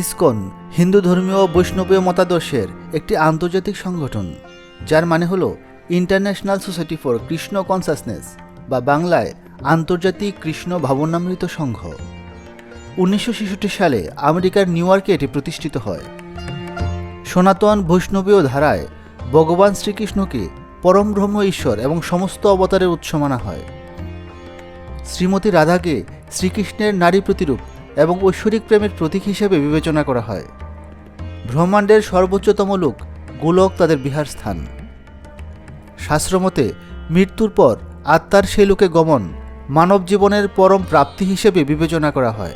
ISKCON Hindu ধর্মীয় ও বৈষ্ণবীয় মতাদর্শের একটি আন্তর্জাতিক সংগঠন, যার মানে হলো international society for Krishna consciousness বা বাংলায় আন্তর্জাতিক কৃষ্ণ ভাবনামৃত সংঘ। উনিশশো ছেষট্টি সালে আমেরিকার নিউ ইয়র্কে এটি প্রতিষ্ঠিত হয়। সনাতন বৈষ্ণবীয় ধারায় ভগবান শ্রীকৃষ্ণকে পরম ব্রহ্ম ঈশ্বর এবং সমস্ত অবতারের উৎস মানা হয়। শ্রীমতী রাধাকে শ্রীকৃষ্ণের নারী প্রতিরূপ এবং ঐশ্বরিক প্রেমের প্রতীক হিসেবে বিবেচনা করা হয়। ব্রহ্মাণ্ডের সর্বোচ্চতম লোক গোলক তাদের বিহার স্থান। শাস্ত্রমতে, মৃত্যুর পর আত্মার সেই লোকে গমন মানব জীবনের পরম প্রাপ্তি হিসেবে বিবেচনা করা হয়।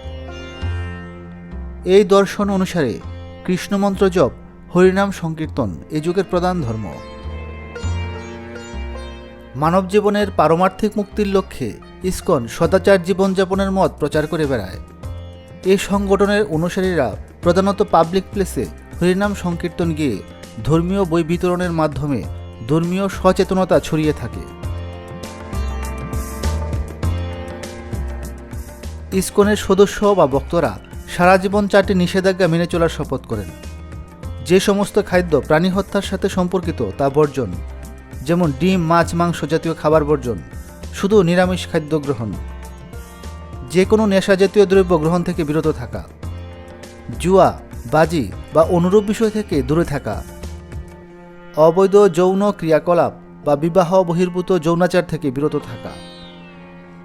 এই দর্শন অনুসারে কৃষ্ণমন্ত্র জপ হরিনাম সংকীর্তন এ যুগের প্রধান ধর্ম। মানব জীবনের পারমার্থিক মুক্তির লক্ষ্যে ইস্কন সদাচার জীবনযাপনের মত প্রচার করে বেড়ায়। এই সংগঠনের অনুসারীরা প্রধানত পাবলিক প্লেসে হরিনাম সংকীর্তন গিয়ে ধর্মীয় বই বিতরণের মাধ্যমে ধর্মীয় সচেতনতা ছড়িয়ে থাকে। ইসকনের সদস্য বা বক্তরা সারা জীবন চারটি নিষেধাজ্ঞা মেনে চলার শপথ করেন। যে সমস্ত খাদ্য প্রাণী হত্যার সাথে সম্পর্কিত তা বর্জন, যেমন ডিম, মাছ, মাংস জাতীয় খাবার বর্জন, শুধু নিরামিষ খাদ্য গ্রহণ। যে কোনো নেশা জাতীয় দ্রব্য গ্রহণ থেকে বিরত থাকা, জুয়া, বাজি বা অনুরূপ বিষয় থেকে দূরে থাকা, অবৈধ যৌন ক্রিয়াকলাপ বা বিবাহ বহির্ভূত যৌনাচার থেকে বিরত থাকা,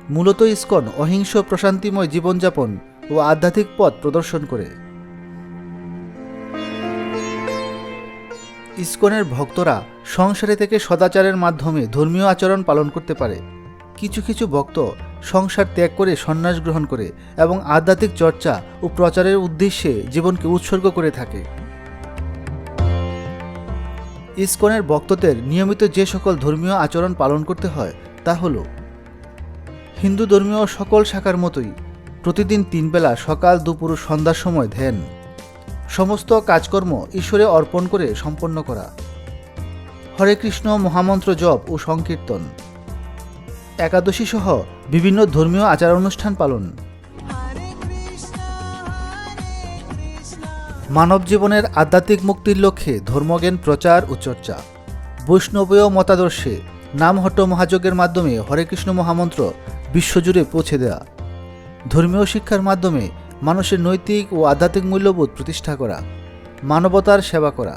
মূলত ইস্কন অহিংস প্রশান্তিময় জীবনযাপন ও আধ্যাত্মিক পথ প্রদর্শন করে। ইস্কনের ভক্তরা সংসারে থেকে সদাচারের মাধ্যমে ধর্মীয় আচরণ পালন করতে পারে। কিছু কিছু ভক্ত সংসার ত্যাগ করে সন্ন্যাস গ্রহণ করে এবং আধ্যাত্মিক চর্চা ও প্রচারের উদ্দেশ্যে জীবনকে উৎসর্গ করে থাকে। ইসকনের ভক্তদের নিয়মিত যে সকল ধর্মীয় আচরণ পালন করতে হয় তা হল, হিন্দু ধর্মীয় সকল শাখার মতোই প্রতিদিন তিন বেলা সকাল, দুপুর সন্ধ্যার সময় ধ্যান। সমস্ত কাজকর্ম ঈশ্বরে অর্পণ করে সম্পন্ন করা। হরে কৃষ্ণ মহামন্ত্র জপ ও সংকীর্তন। একাদশী সহ বিভিন্ন ধর্মীয় আচার অনুষ্ঠান পালন। মানব জীবনের আধ্যাত্মিক মুক্তির লক্ষ্যে ধর্মজ্ঞান, প্রচার ও চর্চা। বৈষ্ণবীয় মতাদর্শে নামহট্ট মহাযজ্ঞের মাধ্যমে হরে কৃষ্ণ মহামন্ত্র বিশ্বজুড়ে পৌঁছে দেওয়া ধর্মীয় শিক্ষার মাধ্যমে মানুষের নৈতিক ও আধ্যাত্মিক মূল্যবোধ প্রতিষ্ঠা করা, মানবতার সেবা করা।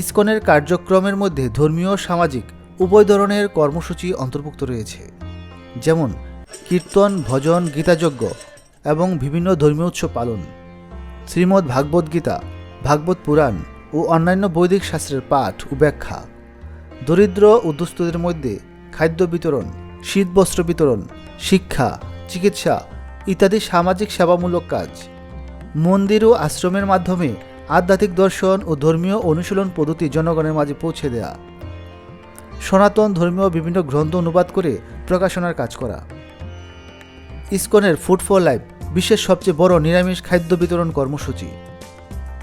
ইসকনের কার্যক্রমের মধ্যে ধর্মীয়, সামাজিক উভয় ধরনের কর্মসূচি অন্তর্ভুক্ত রয়েছে। যেমন কীর্তন, ভজন, গীতাযজ্ঞ এবং বিভিন্ন ধর্মীয় উৎসব পালন। শ্রীমদ্ ভাগবত গীতা, ভাগবত পুরাণ ও অন্যান্য বৈদিক শাস্ত্রের পাঠ ও ব্যাখ্যা। দরিদ্র ও দুস্থদের মধ্যে খাদ্য বিতরণ শীতবস্ত্র বিতরণ, শিক্ষা, চিকিৎসা ইত্যাদি সামাজিক সেবামূলক কাজ। মন্দির ও আশ্রমের মাধ্যমে আধ্যাত্মিক দর্শন ও ধর্মীয় অনুশীলন পদ্ধতি জনগণের মাঝে পৌঁছে দেয়া। সনাতন ধর্মীয় বিভিন্ন গ্রন্থ অনুবাদ করে প্রকাশনার কাজ করা। ইসকনের ফুড ফর লাইফ বিশ্বের সবচেয়ে বড় নিরামিষ খাদ্য বিতরণ কর্মসূচি।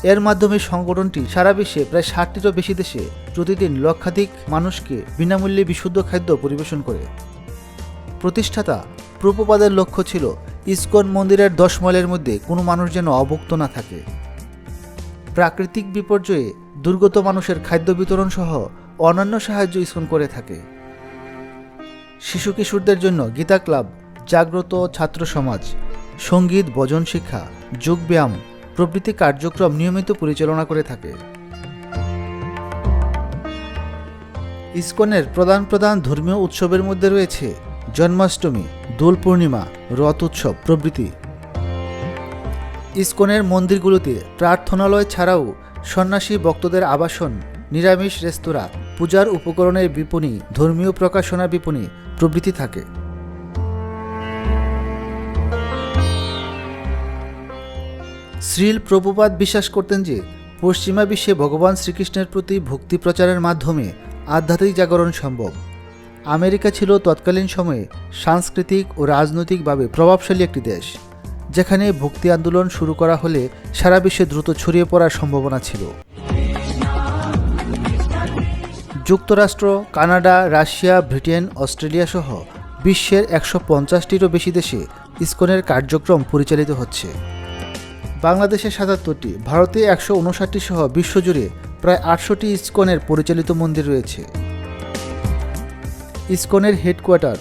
এর মাধ্যমে সংগঠনটি সারা বিশ্বে প্রায় ষাটটিরও বেশি দেশে প্রতিদিন লক্ষাধিক মানুষকে বিনামূল্যে বিশুদ্ধ খাদ্য পরিবেশন করে। প্রতিষ্ঠাতা প্রভুপাদের লক্ষ্য ছিল ইসকন মন্দিরের দশ মাইলের মধ্যে কোনো মানুষ যেন অভুক্ত না থাকে। প্রাকৃতিক বিপর্যয়ে দুর্গত মানুষের খাদ্য বিতরণ সহ অন্যান্য সাহায্য ইসকন করে থাকে। শিশু কিশোরদের জন্য গীতা ক্লাব, জাগ্রত ছাত্র সমাজ, সংগীত, ভজন শিক্ষা যোগব্যায়াম প্রভৃতি কার্যক্রম নিয়মিত পরিচালনা করে থাকে। ইসকনের প্রধান প্রধান ধর্মীয় উৎসবের মধ্যে রয়েছে জন্মাষ্টমী, দোল পূর্ণিমা, রথ উৎসব প্রভৃতি। ইসকনের মন্দিরগুলোতে প্রার্থনালয় ছাড়াও সন্ন্যাসী ভক্তদের আবাসন, নিরামিষ রেস্তোরাঁ পূজার উপকরণের বিপণী, ধর্মীয় প্রকাশনা বিপণী, প্রভৃতি থাকে। শ্রীল প্রভুপাদ বিশ্বাস করতেন যে, পশ্চিমা বিশ্বে ভগবান শ্রীকৃষ্ণের প্রতি ভক্তি প্রচারের মাধ্যমে আধ্যাত্মিক জাগরণ সম্ভব। আমেরিকা ছিল তৎকালীন সময়ে সাংস্কৃতিক ও রাজনৈতিকভাবে প্রভাবশালী একটি দেশ, যেখানে ভক্তি আন্দোলন শুরু করা হলে সারা বিশ্বে দ্রুত ছড়িয়ে পড়ার সম্ভাবনা ছিল। যুক্তরাষ্ট্র, কানাডা, রাশিয়া, ব্রিটেন, অস্ট্রেলিয়া সহ বিশ্বের একশো পঞ্চাশটিরও বেশি দেশে ইসকনের কার্যক্রম পরিচালিত হচ্ছে। বাংলাদেশে সাতাত্তরটি, ভারতে একশো উনষাটটি সহ বিশ্বজুড়ে প্রায় আটশোটি ইসকনের পরিচালিত মন্দির রয়েছে। ইসকনের হেডকোয়ার্টার,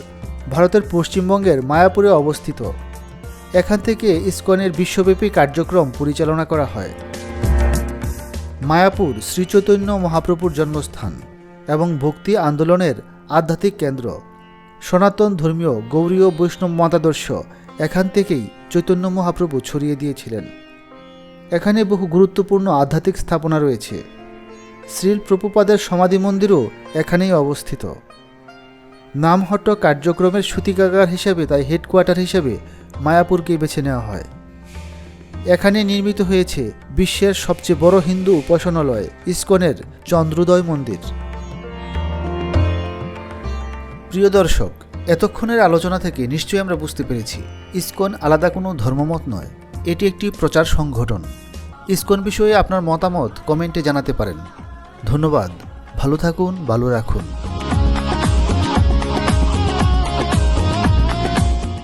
ভারতের পশ্চিমবঙ্গের মায়াপুরে অবস্থিত। এখান থেকে ইসকনের বিশ্বব্যাপী কার্যক্রম পরিচালনা করা হয়। মায়াপুর শ্রীচৈতন্য মহাপ্রভুর জন্মস্থান। এবং ভক্তি আন্দোলনের আধ্যাত্মিক কেন্দ্র। সনাতন ধর্মীয় গৌরীয় বৈষ্ণব মতাদর্শ এখান থেকেই চৈতন্য মহাপ্রভু ছড়িয়ে দিয়েছিলেন। এখানে বহু গুরুত্বপূর্ণ আধ্যাত্মিক স্থাপনা রয়েছে। শ্রীল প্রভুপাদের সমাধি মন্দিরও এখানেই অবস্থিত। নামহট্ট কার্যক্রমের সূতিকাগার হিসেবে তাই হেডকোয়ার্টার হিসেবে মায়াপুরকে বেছে নেওয়া হয়। এখানে নির্মিত হয়েছে বিশ্বের সবচেয়ে বড় হিন্দু উপাসনালয় ইসকনের চন্দ্রোদয় মন্দির। প্রিয় দর্শক, এতক্ষণের আলোচনা থেকে নিশ্চয়ই আমরা বুঝতে পেরেছি, ইসকন আলাদা কোনো ধর্মমত নয়, এটি একটি প্রচার সংগঠন। ইসকন বিষয়ে আপনার মতামত কমেন্টে জানাতে পারেন। ধন্যবাদ, ভালো থাকুন, ভালো রাখুন।